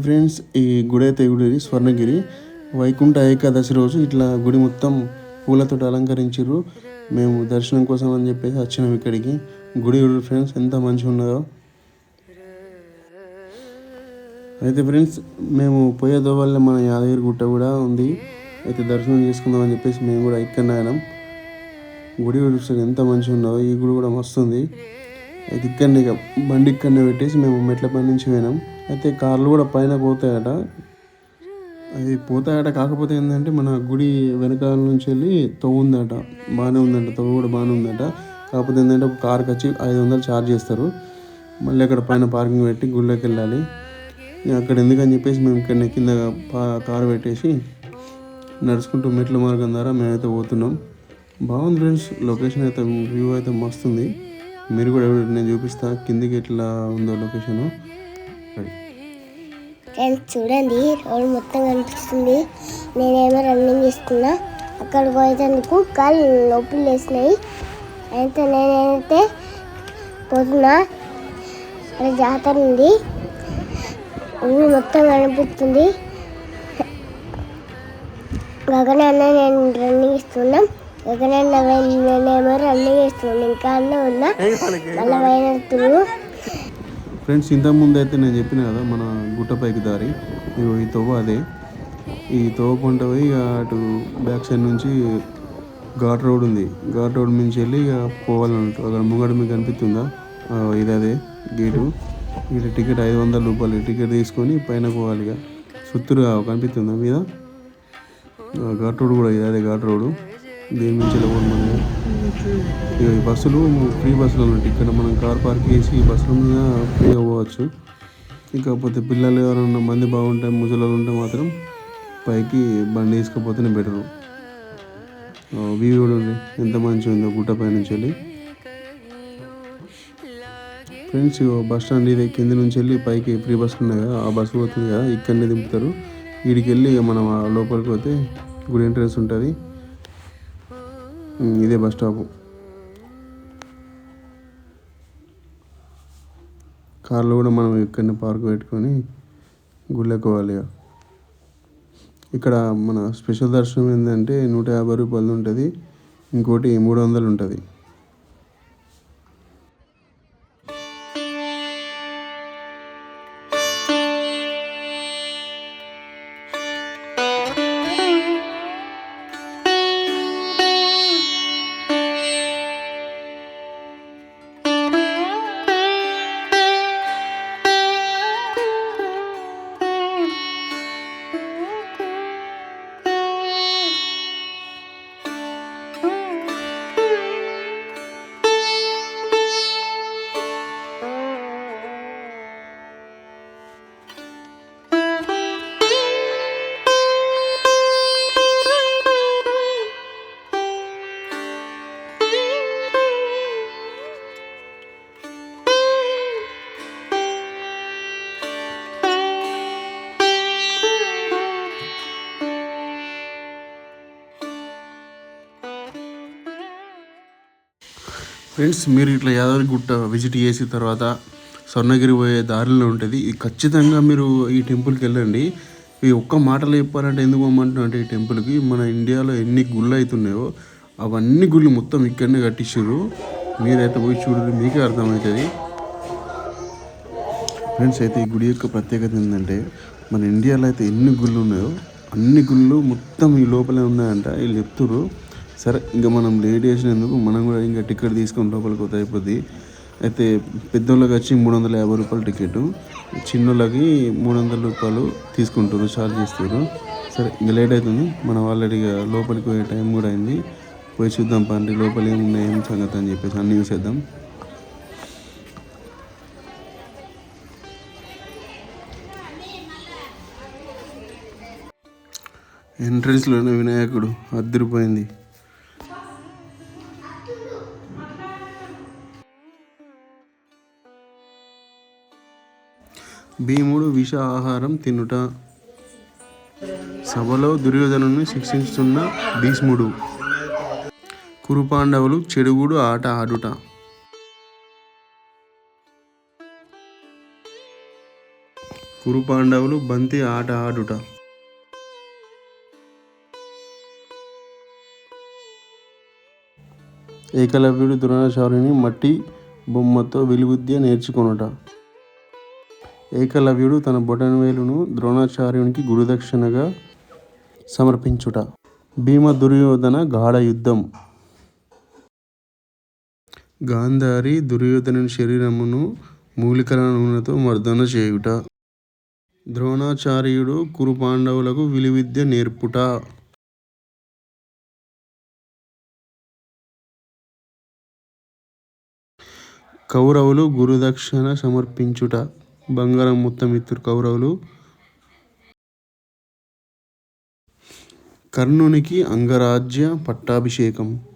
Hi friends ఈ గుడి అయితే గుడి స్వర్ణగిరి వైకుంఠ ఏకాదశి రోజు ఇట్లా గుడి మొత్తం పూలతో అలంకరించారు మేము దర్శనం కోసం అని చెప్పేసి వచ్చినాం ఇక్కడికి. గుడి చూడు ఫ్రెండ్స్ ఎంత మంచిగా ఉన్నదో. అయితే ఫ్రెండ్స్ మేము పోయే దోవల్ల మన యాదగిరి గుట్ట కూడా ఉంది. అయితే దర్శనం చేసుకుందాం అని చెప్పేసి మేము కూడా ఇక్కడ అయినాం గుడి చూస్తే ఎంత మంచిగా ఉన్నదో. ఈ గుడి కూడా మస్తు అది ఇక్కడనే ఇక. బండి ఇక్కడనే పెట్టేసి మేము మెట్ల పై నుంచి పోయినాం. అయితే కార్లు కూడా పైన పోతాయట. అది పోతాయట కాకపోతే ఏంటంటే మన గుడి వెనకాల నుంచి వెళ్ళి తవ్వు ఉందట. బాగానే ఉందంట. తవ్వు కూడా బాగానే ఉందట. కాకపోతే ఏంటంటే ఒక కార్కి వచ్చి ఐదు వందలు ఛార్జ్ చేస్తారు. మళ్ళీ అక్కడ పైన పార్కింగ్ పెట్టి గుళ్ళోకి వెళ్ళాలి. అక్కడ ఎందుకని చెప్పేసి మేము ఇక్కడ కింద కారు పెట్టేసి నడుచుకుంటూ మెట్ల మార్గం ద్వారా మేమైతే పోతున్నాం. బాగుంది ఫ్రెండ్స్ లొకేషన్ అయితే వ్యూ అయితే మస్తు ఉంది. మీరు కూడా ఎవరు- నేను చూపిస్తా. కిందికి ఎట్లా ఉందో లొకేషన్ చూడండి రోడ్ మొత్తం కనిపిస్తుంది. నేనేమో రన్నింగ్ చేస్తున్నా. అక్కడ పోయేటందుకు కాళ్ళు నొప్పులు వేసినాయి అయితే నేనైతే పోతున్నా. అక్కడ జాతర ఉంది. ఊరు మొత్తం కనిపిస్తుంది. గగనన్న నేను రన్నింగ్ ఇస్తున్నాం గగనన్న నేనేమో రన్నింగ్ ఇస్తున్నాను ఇంకా అన్న ఉన్నా మళ్ళీ పోయినప్పుడు ఫ్రెండ్స్ ఇంతకుముందు అయితే నేను చెప్పిన కదా మన గుట్టపైకి దారి. ఇగో ఈ తవ్వ అదే. ఈ తవ్వ పంట పోయి ఇక అటు బ్యాక్ సైడ్ నుంచి ఘాట్ రోడ్ ఉంది. ఘాట్ రోడ్ నుంచి వెళ్ళి ఇక పోవాలన్నట్టు. అక్కడ ముంగడ మీకు కనిపిస్తుందా? ఇది అదే గేటు. ఇటు టికెట్ ఐదు వందల రూపాయలు టికెట్ తీసుకొని పైన పోవాలి ఇక సుత్తురుగా కనిపిస్తుందా మీద? ఘాట్ రోడ్ కూడా ఇది అదే ఘాట్ రోడ్. దీని నుంచి వెళ్ళకూడదు ఇక ఈ బస్సులు ఫ్రీ బస్సులు ఉన్నట్టు ఇక్కడ మనం కార్ పార్క్ చేసి ఈ బస్సుల మీద ఫ్రీగా పోవచ్చు ఇకపోతే పిల్లలు ఎవరైనా మంది బాగుంటే ముసలు ఉంటే మాత్రం పైకి బండి వేసుకపోతేనే బెటరు వ్యూ చూడండి. ఎంత మంచిగా ఉందో గుట్ట పై నుంచి వెళ్ళి. ఫ్రెండ్స్ బస్ స్టాండ్ ఇది కింద నుంచి వెళ్ళి పైకి ఫ్రీ బస్సు ఉన్నాయి కదా ఆ బస్సు పోతుంది కదా ఇక్కడనే దింపుతారు. వీడికి వెళ్ళి ఇక మనం ఆ లోపలికి పోతే గుడి ఎంట్రెన్స్ ఉంటుంది. ఇదే బస్ స్టాప్. కార్లో కూడా మనం ఇక్కడనే పార్క్ పెట్టుకొని గుళ్ళెక్కోవాలి ఇక్కడ మన స్పెషల్ దర్శనం ఏంటంటే నూట యాభై రూపాయలు ఉంటుంది. ఇంకోటి మూడు వందలు ఉంటుంది. ఫ్రెండ్స్ మీరు ఇట్లా యాదగిరిగుట్ట విజిట్ చేసిన తర్వాత స్వర్ణగిరి పోయే దారిలో ఉంటుంది. ఇది ఖచ్చితంగా మీరు ఈ టెంపుల్కి వెళ్ళండి. ఈ ఒక్క మాటలు చెప్పాలంటే ఎందుకు పోమంటున్నా అంటే ఈ టెంపుల్కి మన ఇండియాలో ఎన్ని గుళ్ళు అవుతున్నాయో అవన్నీ గుళ్ళు మొత్తం ఇక్కడనే కట్టించారు మీరైతే పోయి చూడండి మీకే అర్థమవుతుంది. ఫ్రెండ్స్ అయితే ఈ గుడి యొక్క ప్రత్యేకత ఏంటంటే మన ఇండియాలో అయితే ఎన్ని గుళ్ళు ఉన్నాయో అన్ని గుళ్ళు మొత్తం ఈ లోపలే ఉన్నాయంట. వీళ్ళు చెప్తున్నారు సరే ఇంకా మనం లేట్ చేసినందుకు మనం కూడా ఇంకా టికెట్ తీసుకొని లోపలికి పోతే అయిపోద్ది. అయితే పెద్దోళ్ళకి వచ్చి మూడు వందల యాభై రూపాయలు టికెట్ చిన్నోళ్ళకి మూడు వందల రూపాయలు తీసుకుంటారు ఛార్జ్ చేస్తారు. సరే ఇంకా లేట్ అవుతుంది. మనం ఆల్రెడీ లోపలికి పోయే టైం కూడా అయింది. పోయి చూద్దాం పండి లోపల ఏమున్నాయి ఏం సంగతి అని చెప్పేసి అన్నీ చూసేద్దాం. ఎంట్రన్స్లోనే వినాయకుడు అద్దరిపోయింది. భీముడు విష ఆహారం తినుట. సభలో దుర్యోధనుని శిక్షిస్తున్న భీష్ముడు. కురుపాండవులు చెడుగుడు ఆట ఆడుట. కురుపాండవులు బంతి ఆట ఆడుట. ఏకలవ్యుడు ద్రోణాచార్యుని మట్టి బొమ్మతో విలువిద్య నేర్చుకొనుట. ఏకలవ్యుడు తన బొటనవేలును ద్రోణాచార్యునికి గురుదక్షిణగా సమర్పించుట. భీమ దుర్యోధన గాఢ యుద్ధం. గాంధారి దుర్యోధనుని శరీరమును మూలికల నూనెతో మర్దన చేయుట. ద్రోణాచార్యుడు కురు పాండవులకు విలువిద్య నేర్పుట. కౌరవులు గురుదక్షిణ సమర్పించుట. బంగారం మొత్తం ఇద్దరు కౌరవులు. కర్ణునికి అంగరాజ్య పట్టాభిషేకం.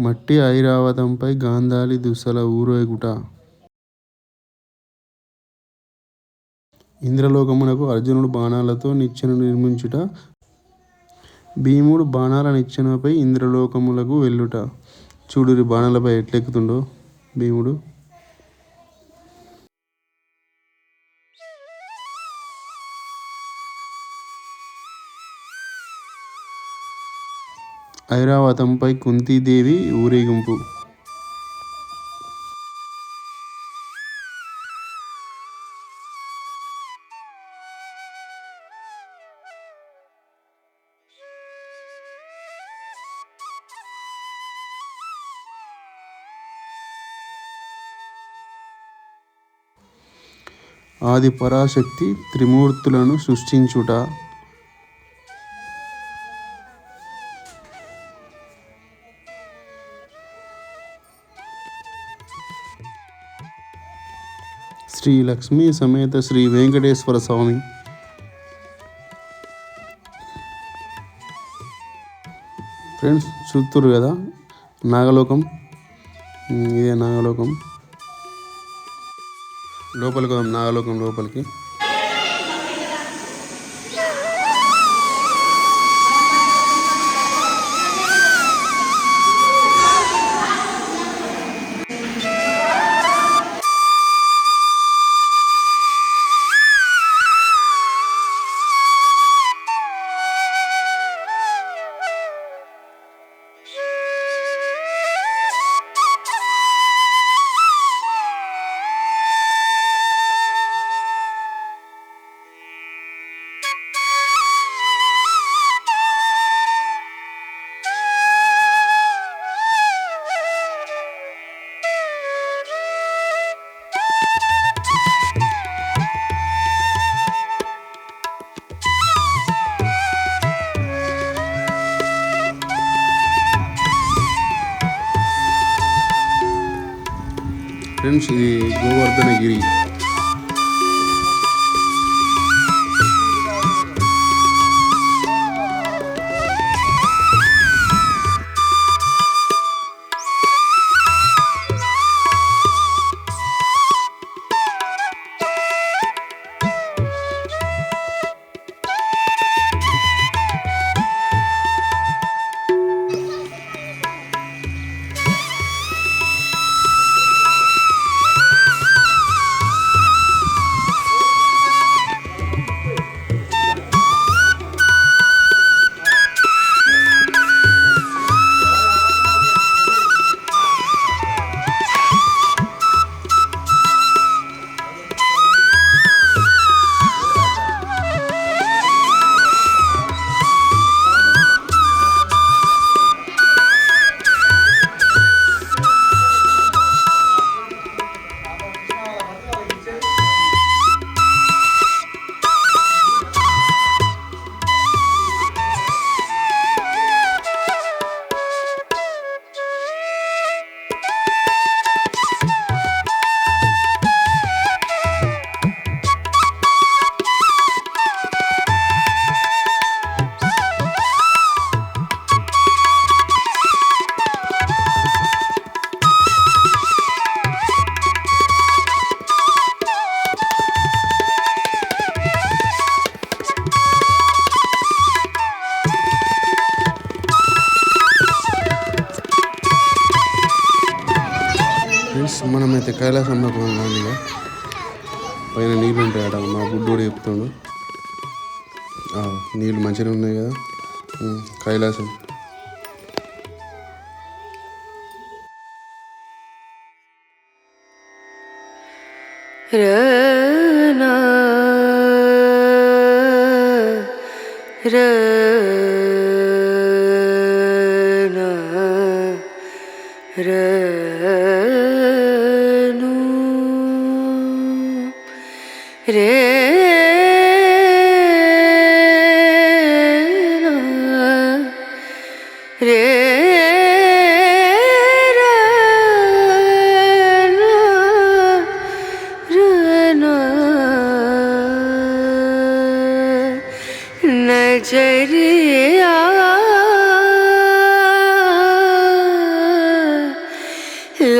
మట్టి ఐరావతంపై గాంధాలి దుసల ఊరేగుట. ఇంద్రలోకమునకు అర్జునుడు బాణాలతో నిచ్చెను నిర్మించుట భీముడు బాణాల నిచ్చెనపై ఇంద్రలోకములకు వెళ్ళుట. చూడురి బాణాలపై ఎట్లెక్కుతుండో భీముడు. ఐరావతంపై కుంతీదేవి ఊరేగింపు. ఆది పరాశక్తి త్రిమూర్తులను సృష్టించుట. శ్రీ లక్ష్మీ సమేత శ్రీ వెంకటేశ్వర స్వామి. ఫ్రెండ్స్ చూస్తురు కదా? నాగలోకం. ఇదే నాగలోకం. లోపలికి నాగలోకం లోపలికి. ಶ್ರೀ ಗೋವರ್ಧನಗಿರಿ Yeah.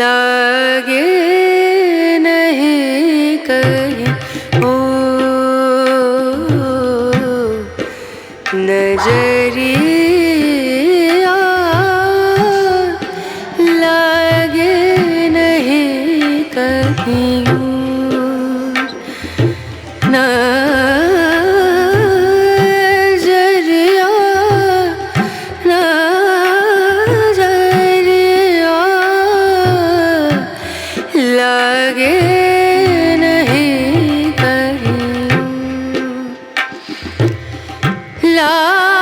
লাগে love.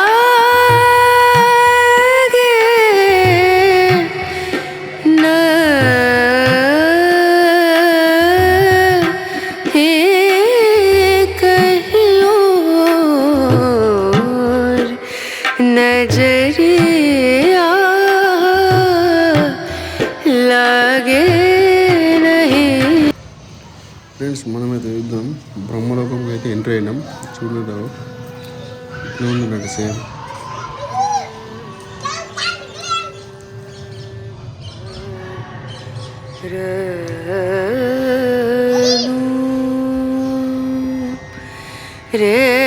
Re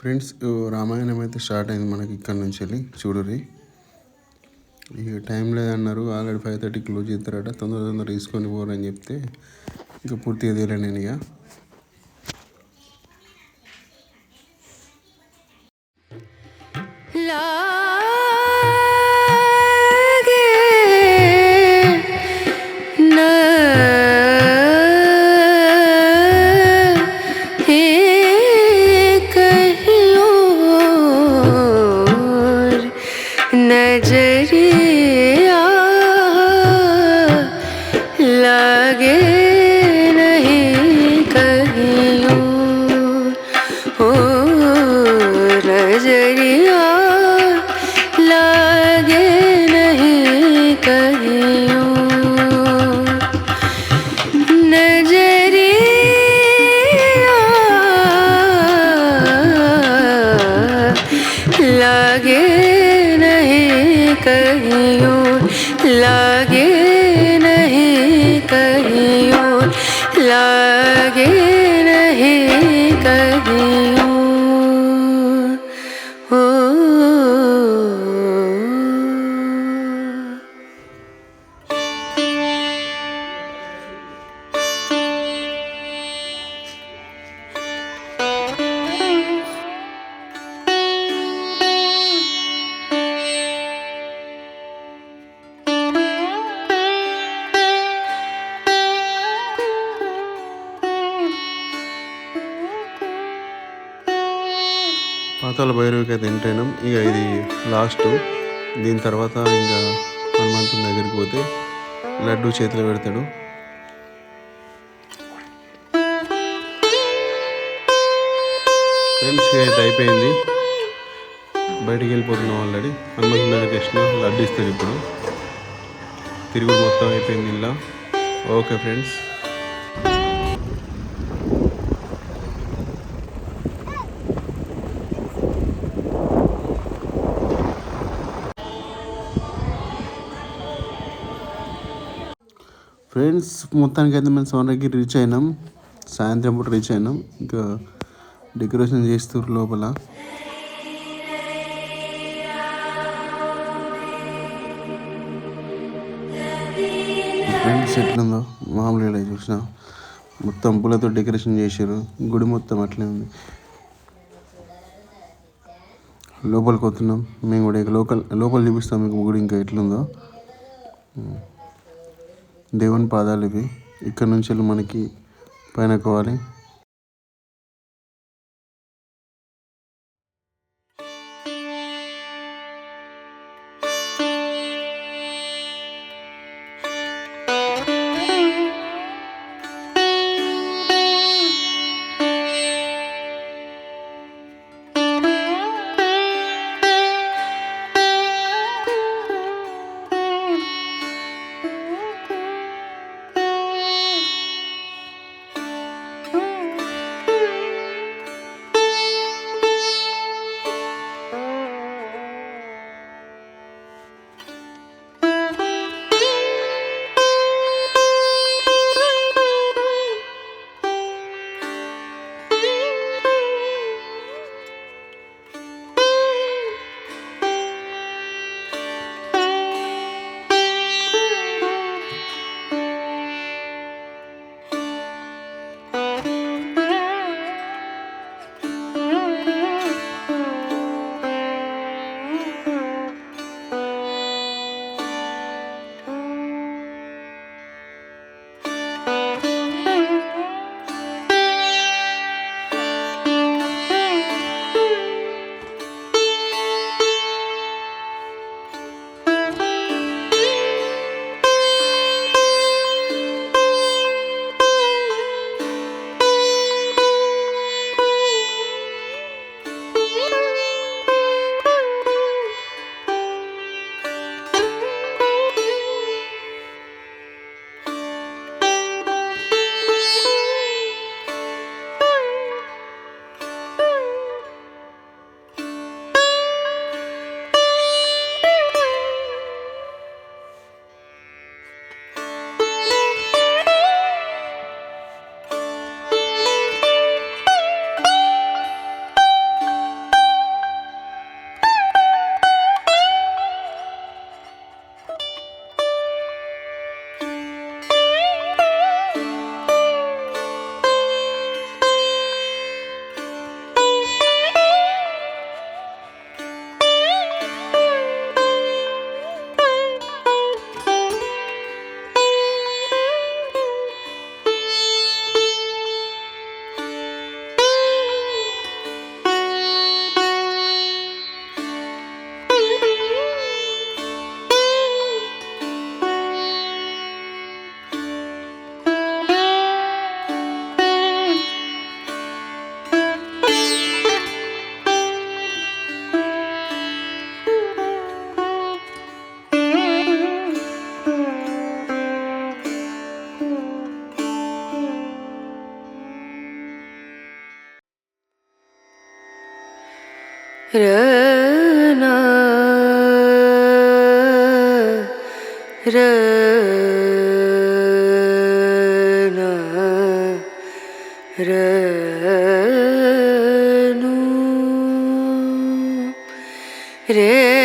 ఫ్రెండ్స్ రామాయణం అయితే స్టార్ట్ అయింది మనకి ఇక్కడ నుంచి వెళ్ళి చూడురి ఇక టైం లేదన్నారు ఆల్రెడీ ఫైవ్ థర్టీ క్లోజ్ చేస్తారట తొందర తొందర తీసుకొని పోరని చెప్తే ఇక పూర్తిగా తీయలే నేను ఇక love భైరవికి అయితే ఎంటర్ అయినాం ఇక ఇది లాస్ట్. దీని తర్వాత ఇంకా హనుమంతుని దగ్గరికి పోతే లడ్డు చేతిలో పెడతాడు. ఫ్రెండ్స్ అయితే అయిపోయింది. బయటికి వెళ్ళిపోతున్నాం ఆల్రెడీ. హనుమంతుని దగ్గరికి వచ్చిన లడ్డు ఇస్తాడు ఇప్పుడు. తిరుగుడు మొత్తం అయిపోయింది ఇలా. Okay friends. ఫ్రెండ్స్ మొత్తానికి అయితే మేము సోనకి రీచ్ అయినాం. సాయంత్రం పూట రీచ్ అయినాం. ఇంకా డెకరేషన్ చేస్తారు లోపల. ఫ్రెండ్స్ ఎట్లుందో? మామూలుగా చూసిన. మొత్తం పూలతో డెకరేషన్ చేశారు. గుడి మొత్తం అట్లే ఉంది. లోపలికి వస్తున్నాం. మేము కూడా లోకల్ లోపల చూపిస్తాం మీకు గుడి ఇంకా ఎట్లుందో. దేవుని పాదాలు ఇవి. ఇక్కడ నుంచి వెళ్ళి మనకి పైన కోవాలి Krishna.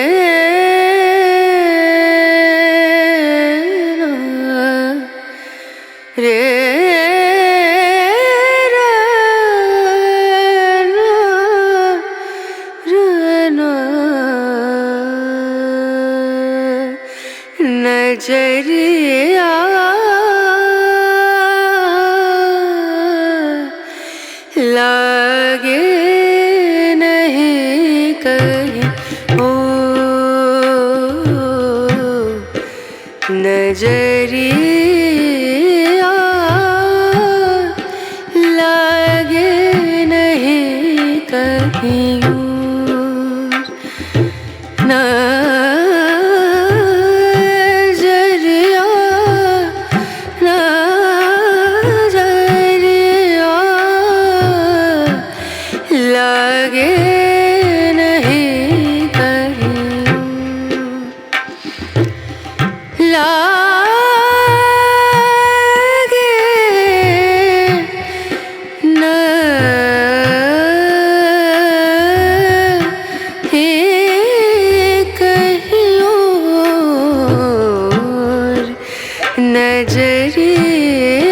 नजरे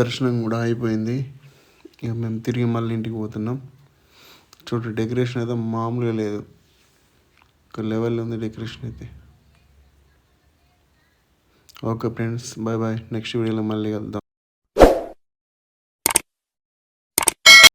దర్శనం కూడా అయిపోయింది. ఇక మేము తిరిగి మళ్ళీ ఇంటికి పోతున్నాం. చూడండి డెకరేషన్ అయితే మామూలుగా లేదు. ఒక లెవెల్ ఉంది డెకరేషన్ అయితే. Okay friends bye bye next వీడియోలో మళ్ళీ కలుద్దాం.